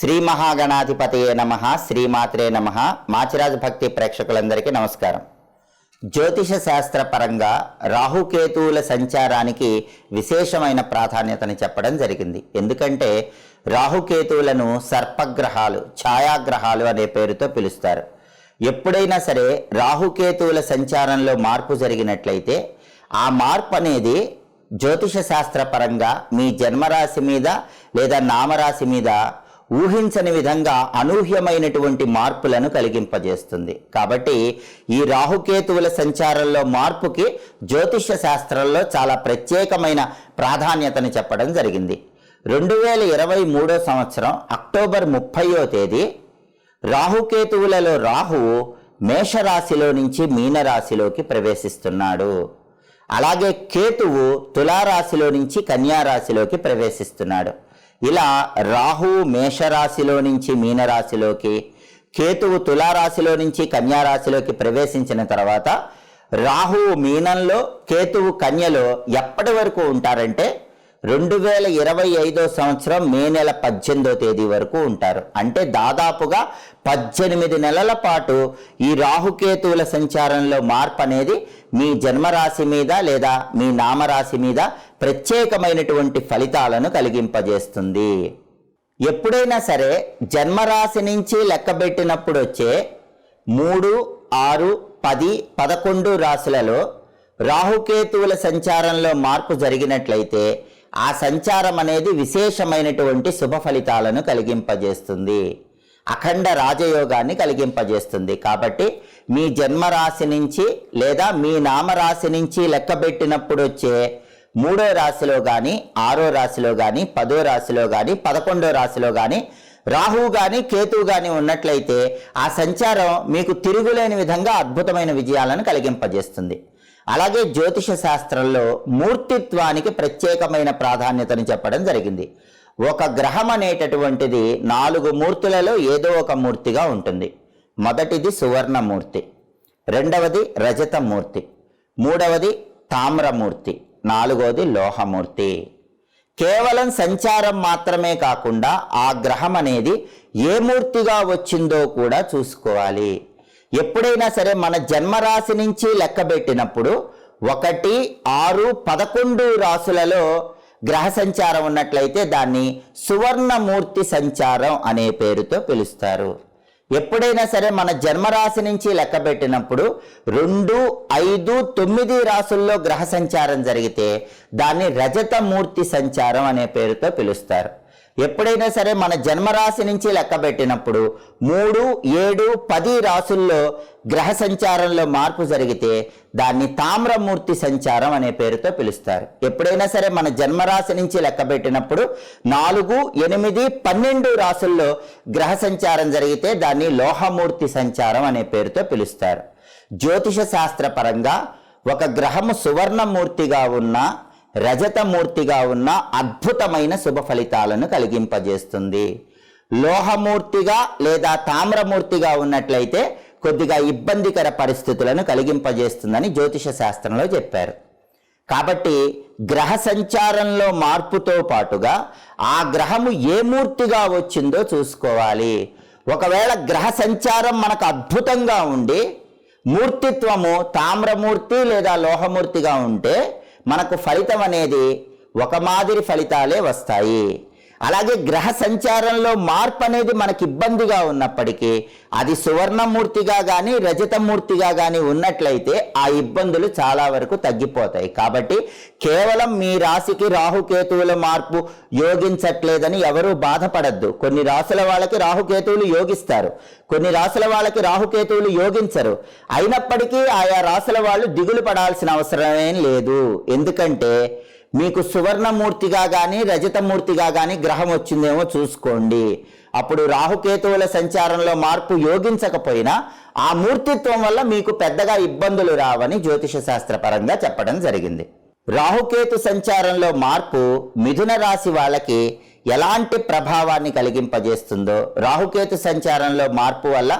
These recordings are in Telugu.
శ్రీ మహాగణాధిపతయే నమ శ్రీమాత్రే నమ. మాచిరాజు భక్తి ప్రేక్షకులందరికీ నమస్కారం. జ్యోతిష శాస్త్ర పరంగా రాహుకేతువుల సంచారానికి విశేషమైన ప్రాధాన్యతని చెప్పడం జరిగింది. ఎందుకంటే రాహుకేతువులను సర్పగ్రహాలు ఛాయాగ్రహాలు అనే పేరుతో పిలుస్తారు. ఎప్పుడైనా సరే రాహుకేతువుల సంచారంలో మార్పు జరిగినట్లయితే ఆ మార్పు అనేది జ్యోతిష శాస్త్ర పరంగా మీ జన్మరాశి మీద లేదా నామరాశి మీద ఊహించని విధంగా అనూహ్యమైనటువంటి మార్పులను కలిగింపజేస్తుంది. కాబట్టి ఈ రాహుకేతువుల సంచారంలో మార్పుకి జ్యోతిష శాస్త్రంలో చాలా ప్రత్యేకమైన ప్రాధాన్యతను చెప్పడం జరిగింది. రెండు వేల ఇరవై మూడో సంవత్సరం అక్టోబర్ ముప్పయో తేదీ రాహుకేతువులలో రాహువు మేషరాశిలో నుంచి మీనరాశిలోకి ప్రవేశిస్తున్నాడు. అలాగే కేతువు తులారాశిలో నుంచి కన్యారాశిలోకి ప్రవేశిస్తున్నాడు. ఇలా రాహు మేషరాశిలో నుంచి మీనరాశిలోకి కేతువు తులారాశిలో నుంచి కన్యారాశిలోకి ప్రవేశించిన తర్వాత రాహువు మీనంలో కేతువు కన్యలో ఎప్పటి వరకు ఉంటారంటే రెండు వేల ఇరవై ఐదో సంవత్సరం మే నెల పద్దెనిమిదో తేదీ వరకు ఉంటారు. అంటే దాదాపుగా పద్దెనిమిది నెలల పాటు ఈ రాహుకేతువుల సంచారంలో మార్పు అనేది మీ జన్మరాశి మీద లేదా మీ నామరాశి మీద ప్రత్యేకమైనటువంటి ఫలితాలను కలిగింపజేస్తుంది. ఎప్పుడైనా సరే జన్మరాశి నుంచి లెక్కబెట్టినప్పుడు వచ్చే మూడు ఆరు పది పదకొండు రాశులలో రాహుకేతువుల సంచారంలో మార్పు జరిగినట్లయితే ఆ సంచారం అనేది విశేషమైనటువంటి శుభ ఫలితాలను కలిగింపజేస్తుంది. అఖండ రాజయోగాన్ని కలిగింపజేస్తుంది. కాబట్టి మీ జన్మరాశి నుంచి లేదా మీ నామరాశి నుంచి లెక్కబెట్టినప్పుడు వచ్చే మూడో రాశిలో కానీ ఆరో రాశిలో కానీ పదో రాశిలో కానీ పదకొండో రాశిలో కానీ రాహువు కానీ కేతువు కానీ ఉన్నట్లయితే ఆ సంచారం మీకు తిరుగులేని విధంగా అద్భుతమైన విజయాలను కలిగింపజేస్తుంది. అలాగే జ్యోతిష శాస్త్రంలో మూర్తిత్వానికి ప్రత్యేకమైన ప్రాధాన్యతను చెప్పడం జరిగింది. ఒక గ్రహం అనేటటువంటిది నాలుగు మూర్తులలో ఏదో ఒక మూర్తిగా ఉంటుంది. మొదటిది సువర్ణమూర్తి రెండవది రజతమూర్తి మూడవది తామ్రమూర్తి నాలుగవది లోహమూర్తి. కేవలం సంచారం మాత్రమే కాకుండా ఆ గ్రహం అనేది ఏ మూర్తిగా వచ్చిందో కూడా చూసుకోవాలి. ఎప్పుడైనా సరే మన జన్మరాశి నుంచి లెక్కబెట్టినప్పుడు ఒకటి ఆరు పదకొండు రాసులలో గ్రహ సంచారం ఉన్నట్లయితే దాన్ని సువర్ణమూర్తి సంచారం అనే పేరుతో పిలుస్తారు. ఎప్పుడైనా సరే మన జన్మరాశి నుంచి లెక్కబెట్టినప్పుడు రెండు ఐదు తొమ్మిది రాసుల్లో గ్రహ సంచారం జరిగితే దాన్ని రజతమూర్తి సంచారం అనే పేరుతో పిలుస్తారు. ఎప్పుడైనా సరే మన జన్మరాశి నుంచి లెక్కబెట్టినప్పుడు మూడు ఏడు పది రాసుల్లో గ్రహ సంచారంలో మార్పు జరిగితే దాన్ని తామ్రమూర్తి సంచారం అనే పేరుతో పిలుస్తారు. ఎప్పుడైనా సరే మన జన్మరాశి నుంచి లెక్కబెట్టినప్పుడు నాలుగు ఎనిమిది పన్నెండు రాసుల్లో గ్రహ సంచారం జరిగితే దాన్ని లోహమూర్తి సంచారం అనే పేరుతో పిలుస్తారు. జ్యోతిష శాస్త్ర పరంగా ఒక గ్రహము సువర్ణమూర్తిగా ఉన్న రజతమూర్తిగా ఉన్న అద్భుతమైన శుభ ఫలితాలను కలిగింపజేస్తుంది. లోహమూర్తిగా లేదా తామ్రమూర్తిగా ఉన్నట్లయితే కొద్దిగా ఇబ్బందికర పరిస్థితులను కలిగింపజేస్తుందని జ్యోతిష శాస్త్రంలో చెప్పారు. కాబట్టి గ్రహ సంచారంలో మార్పుతో పాటుగా ఆ గ్రహము ఏ మూర్తిగా వచ్చిందో చూసుకోవాలి. ఒకవేళ గ్రహ సంచారం మనకు అద్భుతంగా ఉండి మూర్తిత్వము తామ్రమూర్తి లేదా లోహమూర్తిగా ఉంటే మనకు ఫలితం అనేది ఒక మాదిరి ఫలితాలే వస్తాయి. అలాగే గ్రహ సంచారంలో మార్పు అనేది మనకి ఇబ్బందిగా ఉన్నప్పటికీ అది సువర్ణమూర్తిగా కానీ రజతమూర్తిగా కానీ ఉన్నట్లయితే ఆ ఇబ్బందులు చాలా వరకు తగ్గిపోతాయి. కాబట్టి కేవలం మీ రాశికి రాహుకేతువుల మార్పు యోగించట్లేదని ఎవరూ బాధపడద్దు. కొన్ని రాసుల వాళ్ళకి రాహుకేతువులు యోగిస్తారు. కొన్ని రాసుల వాళ్ళకి రాహుకేతువులు యోగించరు. అయినప్పటికీ ఆయా రాసుల వాళ్ళు దిగులు పడాల్సిన అవసరమేం లేదు. ఎందుకంటే మీకు సువర్ణమూర్తిగా కానీ రజతమూర్తిగా కానీ గ్రహం వచ్చిందేమో చూసుకోండి. అప్పుడు రాహుకేతువుల సంచారంలో మార్పు యోగించకపోయినా ఆ మూర్తిత్వం వల్ల మీకు పెద్దగా ఇబ్బందులు రావని జ్యోతిష శాస్త్రపరంగా చెప్పడం జరిగింది. రాహుకేతు సంచారంలో మార్పు మిథున రాశి వాళ్ళకి ఎలాంటి ప్రభావాన్ని కలిగింపజేస్తుందో రాహుకేతు సంచారంలో మార్పు వల్ల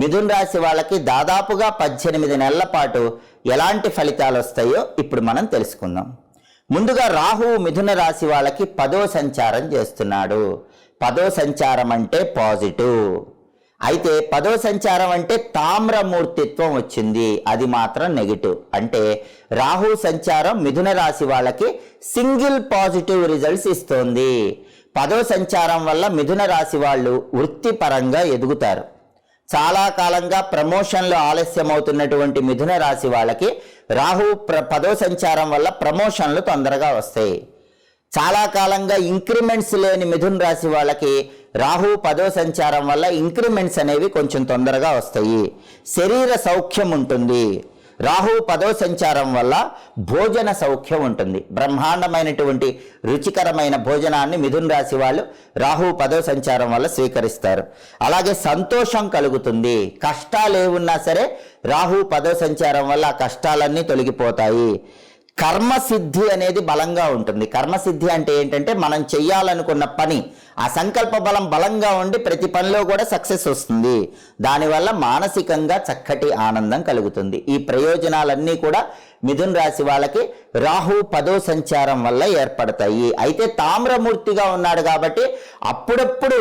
మిథున రాశి వాళ్ళకి దాదాపుగా పద్దెనిమిది నెలల పాటు ఎలాంటి ఫలితాలు వస్తాయో ఇప్పుడు మనం తెలుసుకుందాం. ముందుగా రాహువు మిథున రాశి వాళ్ళకి పదో సంచారం చేస్తున్నాడు. పదో సంచారం అంటే పాజిటివ్. అయితే పదో సంచారం అంటే తామ్రమూర్తిత్వం వచ్చింది. అది మాత్రం నెగిటివ్. అంటే రాహు సంచారం మిథున రాశి వాళ్ళకి సింగిల్ పాజిటివ్ రిజల్ట్స్ ఇస్తోంది. పదో సంచారం వల్ల మిథున రాశి వాళ్ళు వృత్తిపరంగా ఎదుగుతారు. చాలా కాలంగా ప్రమోషన్లు ఆలస్యం అవుతున్నటువంటి మిథున రాశి వాళ్ళకి రాహు ప్ర పదో సంచారం వల్ల ప్రమోషన్లు తొందరగా వస్తాయి. చాలా కాలంగా ఇంక్రిమెంట్స్ లేని మిథున రాశి వాళ్ళకి రాహు పదో సంచారం వల్ల ఇంక్రిమెంట్స్ అనేవి కొంచెం తొందరగా వస్తాయి. శరీర సౌఖ్యం ఉంటుంది. రాహు పదో సంచారం వల్ల భోజన సౌఖ్యం ఉంటుంది. బ్రహ్మాండమైనటువంటి రుచికరమైన భోజనాన్ని మిథున్ రాశి వాళ్ళు రాహు పదో సంచారం వల్ల స్వీకరిస్తారు. అలాగే సంతోషం కలుగుతుంది. కష్టాలు ఏమున్నా సరే రాహు పదో సంచారం వల్ల ఆ కష్టాలన్నీ తొలగిపోతాయి. కర్మసిద్ధి అనేది బలంగా ఉంటుంది. కర్మసిద్ధి అంటే ఏంటంటే మనం చెయ్యాలనుకున్న పని ఆ సంకల్ప బలం బలంగా ఉండి ప్రతి పనిలో కూడా సక్సెస్ వస్తుంది. దానివల్ల మానసికంగా చక్కటి ఆనందం కలుగుతుంది. ఈ ప్రయోజనాలన్నీ కూడా మిథున్ రాశి వాళ్ళకి రాహు పదో సంచారం వల్ల ఏర్పడతాయి. అయితే తామ్రమూర్తిగా ఉన్నాడు కాబట్టి అప్పుడప్పుడు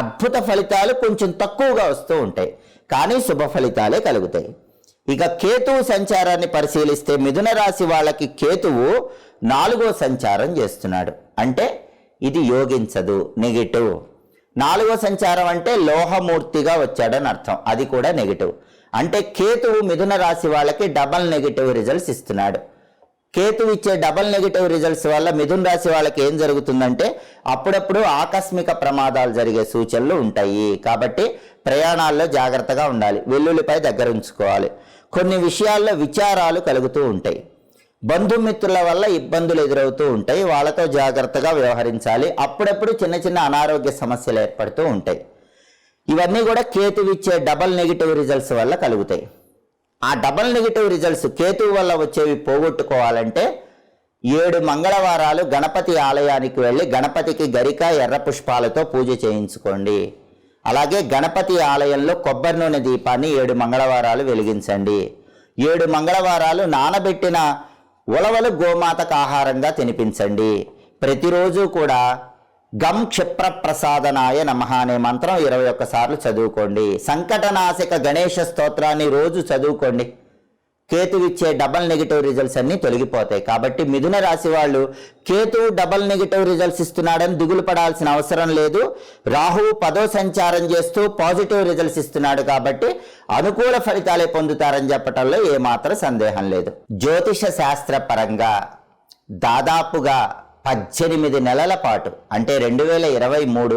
అద్భుత ఫలితాలు కొంచెం తక్కువగా వస్తూ ఉంటాయి. కానీ శుభ ఫలితాలే కలుగుతాయి. ఇక కేతువు సంచారాన్ని పరిశీలిస్తే మిథున రాశి వాళ్ళకి కేతువు నాలుగో సంచారం చేస్తున్నాడు. అంటే ఇది యోగించదు నెగిటివ్ నాలుగో సంచారం అంటే లోహమూర్తిగా వచ్చాడని అర్థం అది కూడా నెగిటివ్ అంటే కేతువు మిథున రాశి వాళ్ళకి డబల్ నెగిటివ్ రిజల్ట్స్ ఇస్తున్నాడు. కేతు ఇచ్చే డబల్ నెగిటివ్ రిజల్ట్స్ వల్ల మిథున రాశి వాళ్ళకి ఏం జరుగుతుందంటే అప్పుడప్పుడు ఆకస్మిక ప్రమాదాలు జరిగే సూచనలు ఉంటాయి. కాబట్టి ప్రయాణాల్లో జాగ్రత్తగా ఉండాలి వెల్లుల్లిపై దగ్గర ఉంచుకోవాలి. కొన్ని విషయాల్లో విచారాలు కలుగుతూ ఉంటాయి. బంధుమిత్రుల వల్ల ఇబ్బందులు ఎదురవుతూ ఉంటాయి. వాళ్ళతో జాగ్రత్తగా వ్యవహరించాలి. అప్పుడప్పుడు చిన్న చిన్న అనారోగ్య సమస్యలు ఏర్పడుతూ ఉంటాయి. ఇవన్నీ కూడా కేతువిచ్చే డబల్ నెగిటివ్ రిజల్ట్స్ వల్ల కలుగుతాయి. ఆ డబల్ నెగిటివ్ రిజల్ట్స్ కేతువు వల్ల వచ్చేవి పోగొట్టుకోవాలంటే ఏడు మంగళవారాలు గణపతి ఆలయానికి వెళ్ళి గణపతికి గరిక ఎర్ర పుష్పాలతో పూజ చేయించుకోండి. అలాగే గణపతి ఆలయంలో కొబ్బరి నూనె దీపాన్ని ఏడు మంగళవారాలు వెలిగించండి. ఏడు మంగళవారాలు నానబెట్టిన ఉలవలు గోమాతకు ఆహారంగా తినిపించండి. ప్రతిరోజు కూడా గం క్షిప్ర ప్రసాదనాయ నమ అనే మంత్రం ఇరవై ఒక్కసార్లు చదువుకోండి. సంకటనాశక గణేష స్తోత్రాన్ని రోజు చదువుకోండి. కేతువిచ్చే డబల్ నెగిటివ్ రిజల్ట్స్ అన్ని తొలగిపోతాయి. కాబట్టి మిథున రాశి వాళ్ళు కేతు డబల్ నెగిటివ్ రిజల్ట్స్ ఇస్తున్నాడని దిగులు పడాల్సిన అవసరం లేదు. రాహు పదో సంచారం చేస్తూ పాజిటివ్ రిజల్ట్స్ ఇస్తున్నాడు కాబట్టి అనుకూల ఫలితాలే పొందుతారని చెప్పటంలో ఏమాత్రం సందేహం లేదు. జ్యోతిష శాస్త్ర పరంగా దాదాపుగా పద్దెనిమిది నెలల పాటు అంటే రెండు వేల ఇరవై మూడు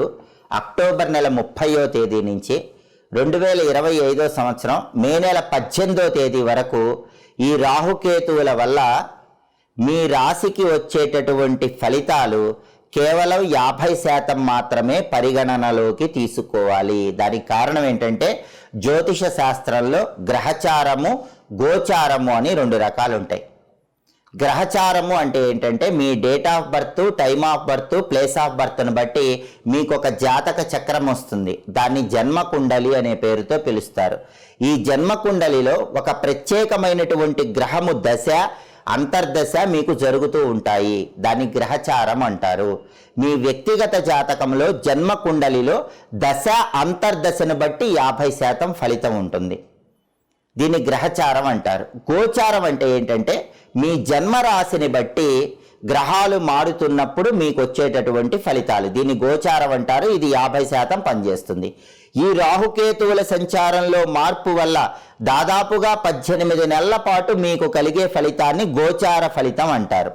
అక్టోబర్ నెల ముప్పయో తేదీ నుంచి రెండు వేల ఇరవై ఐదో సంవత్సరం మే నెల పద్దెనిమిదో తేదీ వరకు ఈ రాహుకేతువుల వల్ల మీ రాశికి వచ్చేటటువంటి ఫలితాలు కేవలం యాభై శాతం మాత్రమే పరిగణనలోకి తీసుకోవాలి. దానికి కారణం ఏంటంటే జ్యోతిష శాస్త్రంలో గ్రహచారము గోచారము అని రెండు రకాలు ఉంటాయి గ్రహచారము అంటే ఏంటంటే మీ date of birth time of birth place of బర్త్ను బట్టి మీకు ఒక జాతక చక్రం వస్తుంది. దాన్ని జన్మ కుండలి అనే పేరుతో పిలుస్తారు. ఈ జన్మ కుండలిలో ఒక ప్రత్యేకమైనటువంటి గ్రహము దశ అంతర్దశ మీకు జరుగుతూ ఉంటాయి. దాన్ని గ్రహచారం అంటారు. మీ వ్యక్తిగత జాతకంలో జన్మ కుండలిలో దశ అంతర్దశను బట్టి యాభై శాతం ఫలితం ఉంటుంది. దీన్ని గ్రహచారం అంటారు. గోచారం అంటే ఏంటంటే మీ జన్మరాశిని బట్టి గ్రహాలు మారుతున్నప్పుడు మీకు వచ్చేటటువంటి ఫలితాలు. దీన్ని గోచారం అంటారు. ఇది యాభై శాతం పనిచేస్తుంది. ఈ రాహుకేతువుల సంచారంలో మార్పు వల్ల దాదాపుగా పద్దెనిమిది నెలల పాటు మీకు కలిగే ఫలితాన్ని గోచార ఫలితం అంటారు.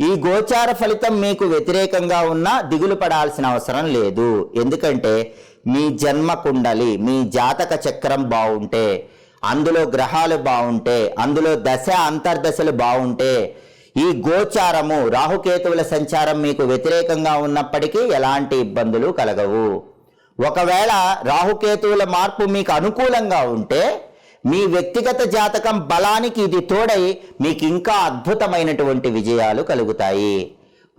ఈ గోచార ఫలితం మీకు వ్యతిరేకంగా ఉన్నా దిగులు పడాల్సిన అవసరం లేదు. ఎందుకంటే మీ జన్మ కుండలి మీ జాతక చక్రం బాగుంటే అందులో గ్రహాలు బాగుంటే అందులో దశ అంతర్దశలు బాగుంటే ఈ గోచారము రాహుకేతువుల సంచారం మీకు వ్యతిరేకంగా ఉన్నప్పటికీ ఎలాంటి ఇబ్బందులు కలగవు. ఒకవేళ రాహుకేతువుల మార్పు మీకు అనుకూలంగా ఉంటే మీ వ్యక్తిగత జాతకం బలానికి ఇది తోడై మీకు ఇంకా అద్భుతమైనటువంటి విజయాలు కలుగుతాయి.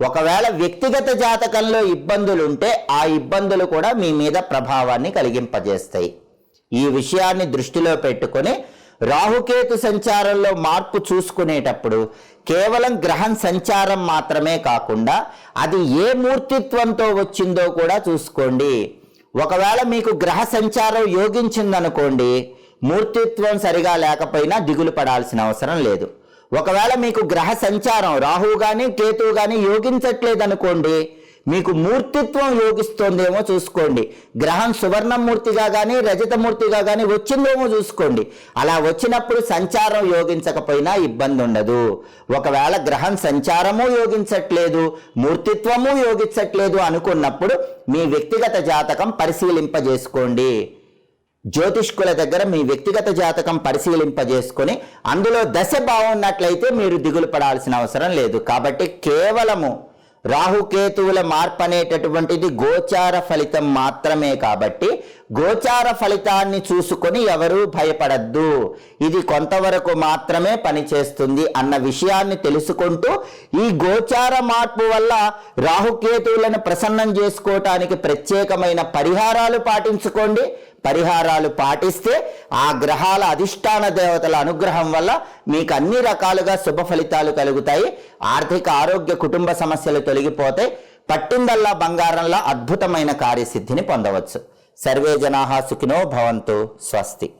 ఒకవేళ వ్యక్తిగత జాతకంలో ఇబ్బందులుంటే ఆ ఇబ్బందులు కూడా మీ మీద ప్రభావాన్ని కలిగింపజేస్తాయి. ఈ విషయాన్ని దృష్టిలో పెట్టుకొని రాహుకేతు సంచారంలో మార్పు చూసుకునేటప్పుడు కేవలం గ్రహం సంచారం మాత్రమే కాకుండా అది ఏ మూర్తిత్వంతో వచ్చిందో కూడా చూసుకోండి. ఒకవేళ మీకు గ్రహ సంచారం యోగించిందనుకోండి మూర్తిత్వం సరిగా లేకపోయినా దిగులు పడాల్సిన అవసరం లేదు. ఒకవేళ మీకు గ్రహ సంచారం రాహువు కానీ కేతువు కానీ యోగించట్లేదనుకోండి మీకు మూర్తిత్వం యోగిస్తోందేమో చూసుకోండి. గ్రహం సువర్ణమూర్తిగా కానీ రజతమూర్తిగా కానీ వచ్చిందేమో చూసుకోండి. అలా వచ్చినప్పుడు సంచారం యోగించకపోయినా ఇబ్బంది ఉండదు ఒకవేళ గ్రహం సంచారము యోగించట్లేదు మూర్తిత్వము యోగించట్లేదు అనుకున్నప్పుడు మీ వ్యక్తిగత జాతకం పరిశీలింపజేసుకోండి. జ్యోతిష్కుల దగ్గర మీ వ్యక్తిగత జాతకం పరిశీలింపజేసుకొని అందులో దశ బాగున్నట్లయితే మీరు దిగులు పడాల్సిన అవసరం లేదు. కాబట్టి కేవలము రాహుకేతువుల మార్పు అనేటటువంటిది గోచార ఫలితం మాత్రమే కాబట్టి గోచార ఫలితాన్ని చూసుకొని ఎవరూ భయపడద్దు. ఇది కొంతవరకు మాత్రమే పనిచేస్తుంది అన్న విషయాన్ని తెలుసుకుంటూ ఈ గోచార మార్పు వల్ల రాహుకేతువులను ప్రసన్నం చేసుకోవటానికి ప్రత్యేకమైన పరిహారాలు పాటించుకోండి. పరిహారాలు పాటిస్తే ఆ గ్రహాల అధిష్టాన దేవతల అనుగ్రహం వల్ల మీకు అన్ని రకాలుగా శుభ ఫలితాలు కలుగుతాయి. ఆర్థిక ఆరోగ్య కుటుంబ సమస్యలు తొలగిపోతే పట్టిందల్లా బంగారంలా అద్భుతమైన కార్యసిద్ధిని పొందవచ్చు. సర్వే జనాహా సుఖినో భవంతు. స్వస్తి.